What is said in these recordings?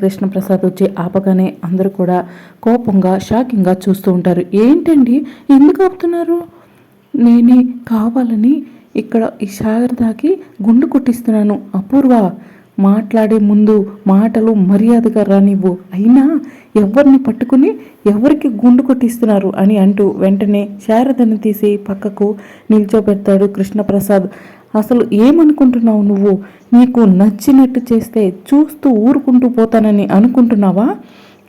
కృష్ణప్రసాద్ వచ్చి ఆపగానే అందరూ కూడా కోపంగా షాకింగ్గా చూస్తూ ఉంటారు. ఏంటండి? ఎందుకు ఆపుతున్నారు? నేనే కావాలని ఇక్కడ ఈ శారదాకి గుండు కొట్టిస్తున్నాను. అపూర్వ మాట్లాడే ముందు మాటలు మర్యాదగా రానివ్వు అయినా ఎవరిని పట్టుకుని ఎవరికి గుండు కొట్టిస్తున్నారు? అని అంటూ వెంటనే శారదని తీసి పక్కకు నిల్చోబెడతాడు కృష్ణప్రసాద్. అసలు ఏమనుకుంటున్నావు నువ్వు? నీకు నచ్చినట్టు చేస్తే చూస్తూ ఊరుకుంటూ పోతానని అనుకుంటున్నావా?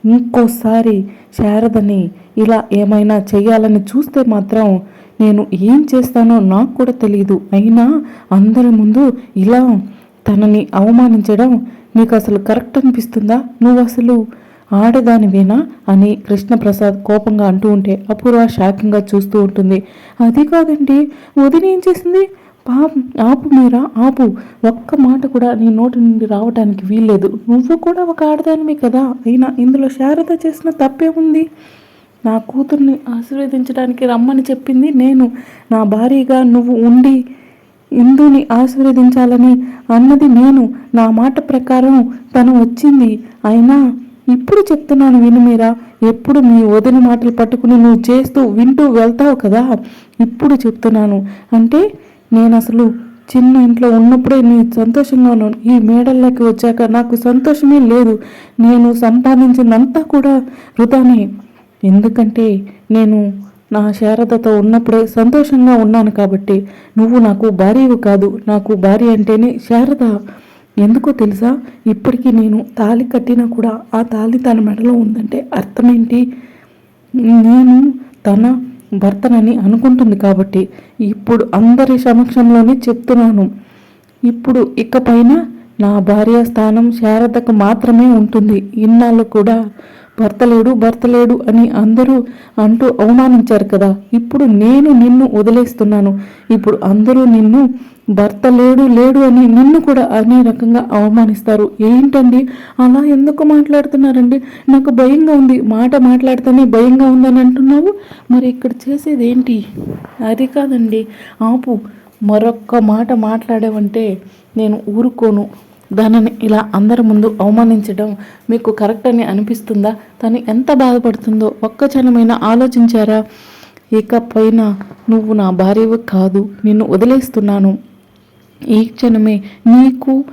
ఇంకోసారి శారదని ఇలా ఏమైనా చేయాలని చూస్తే మాత్రం నేను ఏం చేస్తానో నాకు కూడా తెలియదు అయినా అందరి ముందు ఇలా తనని అవమానించడం నీకు అసలు కరెక్ట్ అనిపిస్తుందా? నువ్వు అసలు ఆడదానివేనా? అని కృష్ణప్రసాద్ కోపంగా అంటూ ఉంటే అపూర్వ షాకింగ్గా చూస్తూ ఉంటుంది. అది కాదండి వదిన ఏం చేసింది? పాపం ఆపు మీరా ఆపు. ఒక్క మాట కూడా నీ నోటి నుండి రావడానికి వీల్లేదు. నువ్వు కూడా ఒక ఆడదానివి కదా. అయినా ఇందులో శారద చేసిన తప్పే ఉంది. నా కూతుర్ని ఆశీర్వదించడానికి రమ్మని చెప్పింది నేను. నా భార్యగా నువ్వు ఉండి ఇందుని ఆశీర్వదించాలని అన్నది నేను. నా మాట ప్రకారం తను వచ్చింది. అయినా ఇప్పుడు చెప్తున్నాను విను మీరా. ఎప్పుడు మీ వదిన మాటలు పట్టుకుని నువ్వు చేస్తూ వింటూ వెళ్తావు కదా. ఇప్పుడు చెప్తున్నాను. అంటే నేను అసలు చిన్న ఇంట్లో ఉన్నప్పుడే నీ సంతోషంగా ఉన్నాను. ఈ మేడల్లోకి వచ్చాక నాకు సంతోషమే లేదు. నేను సంపాదించిందంతా కూడా వృధానే. ఎందుకంటే నేను నా శారదతో ఉన్నప్పుడే సంతోషంగా ఉన్నాను కాబట్టి నువ్వు నాకు భార్యవు కాదు. నాకు భార్య అంటేనే శారద. ఎందుకో తెలుసా? ఇప్పటికీ నేను తాళి కట్టినా కూడా ఆ తాళి తన మెడలో ఉందంటే అర్థమేంటి? నేను తన భర్తనని అనుకుంటుంది కాబట్టి ఇప్పుడు అందరి సమక్షంలోనే చెప్తున్నాను. ఇప్పుడు ఇకపైన నా భార్య స్థానం శారదకు మాత్రమే ఉంటుంది. ఇన్నాళ్ళు కూడా భర్త లేడు భర్త లేడు అని అందరూ అంటూ అవమానించారు కదా. ఇప్పుడు నేను నిన్ను వదిలేస్తున్నాను. ఇప్పుడు అందరూ నిన్ను భర్త లేడు లేడు అని నిన్ను కూడా అనే రకంగా అవమానిస్తారు. ఏంటండి? అలా ఎందుకు మాట్లాడుతున్నారండి? నాకు భయంగా ఉంది. మాట మాట్లాడితేనే భయంగా ఉందని అంటున్నావు? మరి ఇక్కడ చేసేది ఏంటి అది కాదండి. ఆపు మరొక్క మాట మాట్లాడావంటే నేను ఊరుకోను. దానిని ఇలా అందరి ముందు అవమానించడం మీకు కరెక్ట్ అని అనిపిస్తుందా? తను ఎంత బాధపడుతుందో ఒక్క క్షణమైనా ఆలోచించారా? ఇకపైన నువ్వు నా భార్యవు కాదు. నిన్ను వదిలేస్తున్నాను. ఈ క్షణమే నీకు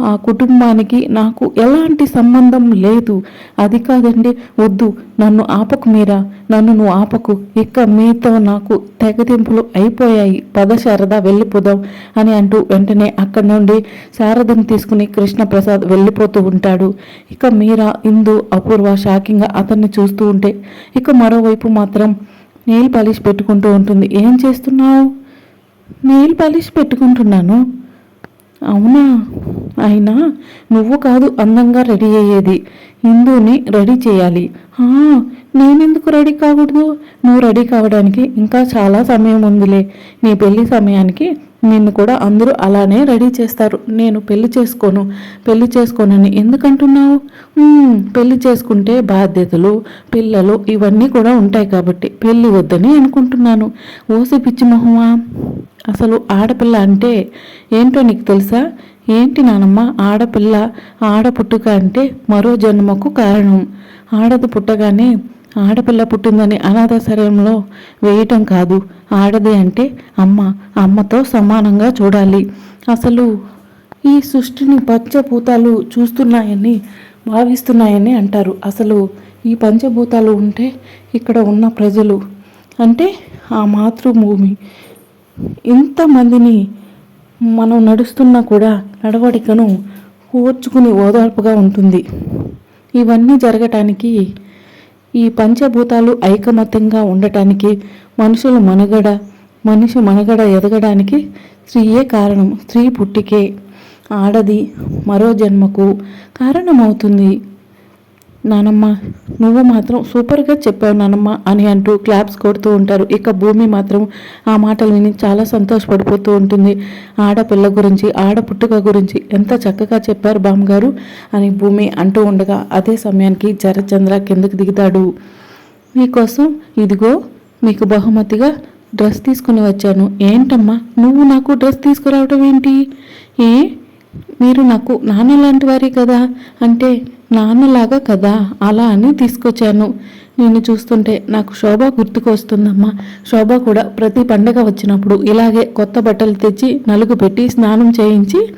ఆ కుటుంబానికి నాకు ఎలాంటి సంబంధం లేదు. అది కాదండి వద్దు నన్ను ఆపకు మీరా? నన్ను నువ్వు ఆపకు. ఇక మీతో నాకు తెగతింపులు అయిపోయాయి. పద శారద వెళ్ళిపోదాం అని అంటూ వెంటనే అక్కడి నుండి శారదను తీసుకుని కృష్ణప్రసాద్ వెళ్ళిపోతూ ఉంటాడు. ఇక మీరా ఇందు అపూర్వ షాకింగ్గా అతన్ని చూస్తూ ఉంటే ఇక మరోవైపు మాత్రం నెయిల్ పాలిష్ పెట్టుకుంటూ ఉంటుంది. ఏం చేస్తున్నావు? నెయిల్ పాలిష్ పెట్టుకుంటున్నాను. అవునా? అయినా నువ్వు కాదు అందంగా రెడీ అయ్యేది. హిందూని రెడీ చేయాలి. నేనెందుకు రెడీ కాకూడదు? నువ్వు రెడీ కావడానికి ఇంకా చాలా సమయం ఉందిలే. నీ పెళ్ళి సమయానికి నిన్ను కూడా అందరూ అలానే రెడీ చేస్తారు. నేను పెళ్ళి చేసుకోను పెళ్ళి చేసుకోనని ఎందుకంటున్నావు? పెళ్ళి చేసుకుంటే బాధ్యతలు పిల్లలు ఇవన్నీ కూడా ఉంటాయి కాబట్టి పెళ్ళి వద్దని అనుకుంటున్నాను. ఓసి పిచ్చి మొహమా? అసలు ఆడపిల్ల అంటే ఏంటో నీకు తెలుసా? ఏంటి నానమ్మ? ఆడపిల్ల ఆడ పుట్టుక అంటే మరో జన్మకు కారణం. ఆడది పుట్టగానే ఆడపిల్ల పుట్టిందని అనాథాశ్రయంలో వేయటం కాదు. ఆడది అంటే అమ్మ. అమ్మతో సమానంగా చూడాలి. అసలు ఈ సృష్టిని పంచభూతాలు చూస్తున్నాయని భావిస్తున్నాయని అంటారు. అసలు ఈ పంచభూతాలు ఉంటే ఇక్కడ ఉన్న ప్రజలు అంటే ఆ మాతృభూమి. ఇంతమందిని మనం నడుస్తున్నా కూడా నడవడికను ఓర్చుకుని ఓదార్పుగా ఉంటుంది. ఇవన్నీ జరగటానికి ఈ పంచభూతాలు ఐకమత్యంగా ఉండటానికి మనుషుల మనుగడ మనిషి మనుగడ ఎదగడానికి స్త్రీయే కారణం స్త్రీ పుట్టికే. ఆడది మరో జన్మకు కారణమవుతుంది. నానమ్మ నువ్వు మాత్రం సూపర్గా చెప్పావు నానమ్మ అని అంటూ క్లాప్స్ కొడుతూ ఉంటారు. ఇక భూమి మాత్రం ఆ మాటలు విని చాలా సంతోషపడిపోతూ ఉంటుంది. ఆడపిల్ల గురించి ఆడ పుట్టుక గురించి ఎంత చక్కగా చెప్పారు బామ్మగారు అని భూమి అంటూ ఉండగా అదే సమయానికి జరచంద్ర కిందకు దిగుతాడు. మీకోసం ఇదిగో మీకు బహుమతిగా డ్రెస్ తీసుకుని వచ్చాను. ఏంటమ్మా? నువ్వు నాకు డ్రెస్ తీసుకురావటం ఏంటి? ఏ? మీరు నాకు నాన్న లాంటి వారే కదా? అంటే నాన్నలాగా కదా? అలా అని తీసుకొచ్చాను. నిన్ను చూస్తుంటే నాకు శోభ గుర్తుకు వస్తుందమ్మా. శోభ కూడా ప్రతి పండగ వచ్చినప్పుడు ఇలాగే కొత్త బట్టలు తెచ్చి నలుగు పెట్టి స్నానం చేయించి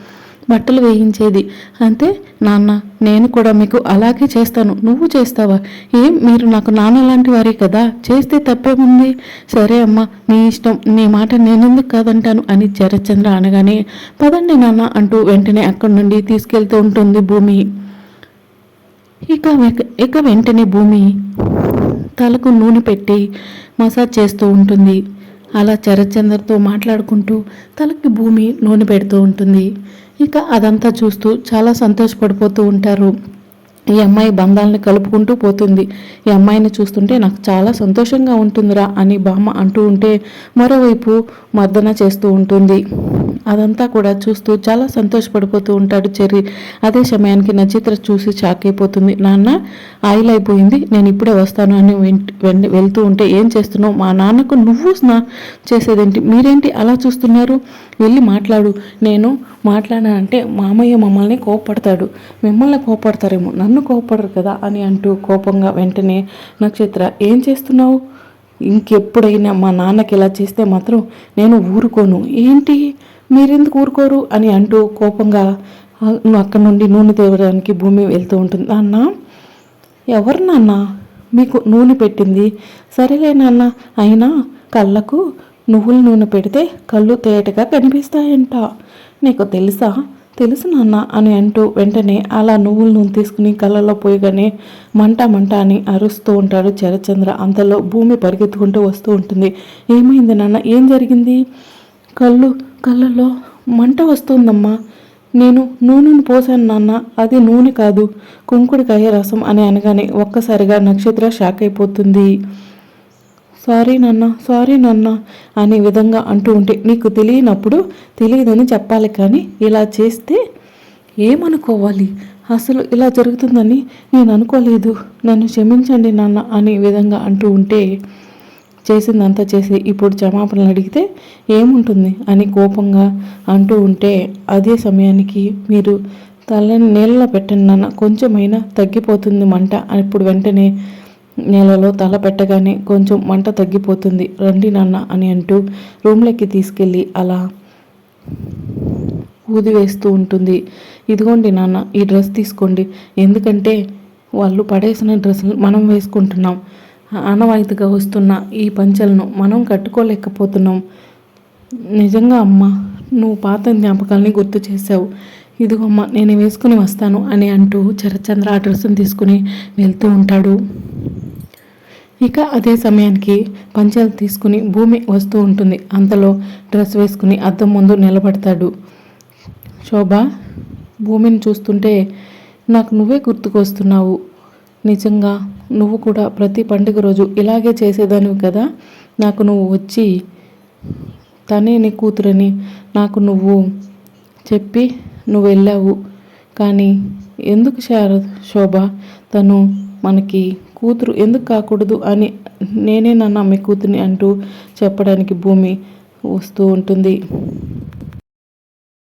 బట్టలు వేయించేది. అంతే నాన్న నేను కూడా మీకు అలాగే చేస్తాను. నువ్వు చేస్తావా? ఏం మీరు నాకు నాన్న లాంటి వారే కదా? చేస్తే తప్పేముంది? సరే అమ్మా నీ ఇష్టం నీ మాట నేనెందుకు కాదంటాను అని చరచంద్ర అనగానే పదండి నాన్న అంటూ వెంటనే అక్కడి నుండి తీసుకెళ్తూ ఉంటుంది భూమి. ఇక వెక- ఇక వెంటనే భూమి తలకు నూనె పెట్టి మసాజ్ చేస్తూ ఉంటుంది. అలా చరచంద్రతో మాట్లాడుకుంటూ తలకి భూమి నూనె పెడుతూ ఉంటుంది. ఇక అదంతా చూస్తూ చాలా సంతోషపడిపోతూ ఉంటారు. ఈ అమ్మాయి బంధాలను కలుపుకుంటూ పోతుంది. ఈ అమ్మాయిని చూస్తుంటే నాకు చాలా సంతోషంగా ఉంటుందిరా అని బామ్మ అంటూ ఉంటే మరోవైపు మర్దన చేస్తూ ఉంటుంది. అదంతా కూడా చూస్తూ చాలా సంతోషపడిపోతూ ఉంటాడు చెర్రి. అదే సమయానికి నచిత్ర చూసి షాక్ అయిపోతుంది. నాన్న ఆయిల్ అయిపోయింది నేను ఇప్పుడే వస్తాను అని వెంట- వెళ్తూ ఉంటే ఏం చేస్తున్నావు? మా నాన్నకు నువ్వు స్నా చేసేదేంటి? మీరేంటి అలా చూస్తున్నారు? వెళ్ళి మాట్లాడు. నేను మాట్లాడానంటే మామయ్య మమ్మల్ని కోపడతాడు మిమ్మల్ని కోపడతారేమో నన్ను కోపడరు కదా అని అంటూ కోపంగా వెంటనే నక్షత్ర ఏం చేస్తున్నావు? ఇంకెప్పుడైనా మా నాన్నకి ఇలా చేస్తే మాత్రం నేను ఊరుకోను. ఏంటి? మీరెందుకు ఊరుకోరు? అని అంటూ కోపంగా నువ్వు అక్కడి నుండి నూనె తేవడానికి భూమి వెళ్తూ ఉంటుంది. నాన్న? ఎవరు నాన్న? మీకు నూనె పెట్టింది. సరేలే నాన్న. అయినా కళ్ళకు నువ్వుల నూనె పెడితే కళ్ళు తేటగా కనిపిస్తాయంట. నీకు తెలుసా? తెలుసు నాన్న అని అంటూ వెంటనే అలా నువ్వుల నూనె తీసుకుని కళ్ళలో పోయగానే మంట మంట అని అరుస్తూ ఉంటాడు చరచంద్ర అంతలో భూమి పరిగెత్తుకుంటూ వస్తూ ఉంటుంది. ఏమైంది నాన్న? ఏం జరిగింది? కళ్ళు కళ్ళలో మంట వస్తుందమ్మా. నేను నూనెను పోసాను నాన్న. అది నూనె కాదు కుంకుడుకాయ రసం అని అనగానే ఒక్కసారిగా నక్షత్ర షాక్ అయిపోతుంది. సారీ నాన్న సారీ నాన్న అనే విధంగా అంటూ ఉంటే నీకు తెలియనప్పుడు తెలియదని చెప్పాలి కానీ ఇలా చేస్తే ఏమనుకోవాలి? అసలు ఇలా జరుగుతుందని నేను అనుకోలేదు. నన్ను క్షమించండి నాన్న అనే విధంగా అంటూ ఉంటే చేసిందంతా చేసి ఇప్పుడు క్షమాపణలు అడిగితే ఏముంటుంది అని కోపంగా అంటూ ఉంటే అదే సమయానికి మీరు తలని నీళ్ళలో పెట్టండి నాన్న కొంచెమైనా తగ్గిపోతుంది మంట ఇప్పుడు వెంటనే నేలలో తల పెట్టగానే కొంచెం మంట తగ్గిపోతుంది. రండి నాన్న అని అంటూ రూమ్లోకి తీసుకెళ్ళి అలా ఊది వేస్తూ ఉంటుంది. ఇదిగోండి నాన్న ఈ డ్రెస్ తీసుకోండి. ఎందుకంటే వాళ్ళు పడేసిన డ్రెస్సులు మనం వేసుకుంటున్నాం. ఆనవాయితీగా వస్తున్న ఈ పంచలను మనం కట్టుకోలేకపోతున్నాం. నిజంగా అమ్మ నువ్వు పాత జ్ఞాపకాలని గుర్తు చేసావు ఇదిగోమ్మ నేను వేసుకుని వస్తాను అని అంటూ చరచంద్ర ఆ డ్రెస్సును తీసుకుని వెళ్తూ ఉంటాడు. ఇక అదే సమయానికి పంచాలు తీసుకుని భూమి వస్తూ ఉంటుంది. అంతలో డ్రెస్ వేసుకుని అద్దం ముందు నిలబడతాడు. శోభ భూమిని చూస్తుంటే నాకు నువ్వే గుర్తుకొస్తున్నావు. నిజంగా నువ్వు కూడా ప్రతి పండుగ రోజు ఇలాగే చేసేదానివి కదా? నాకు నువ్వు వచ్చి తనే నీ కూతురని నాకు నువ్వు చెప్పి నువ్వు వెళ్ళావు. కానీ ఎందుకు శార శోభ? తను మనకి కూతురు ఎందుకు కాకూడదు అని నేనే నన్ను అమ్మే కూతుర్ని అంటూ చెప్పడానికి భూమి వస్తూ ఉంటుంది.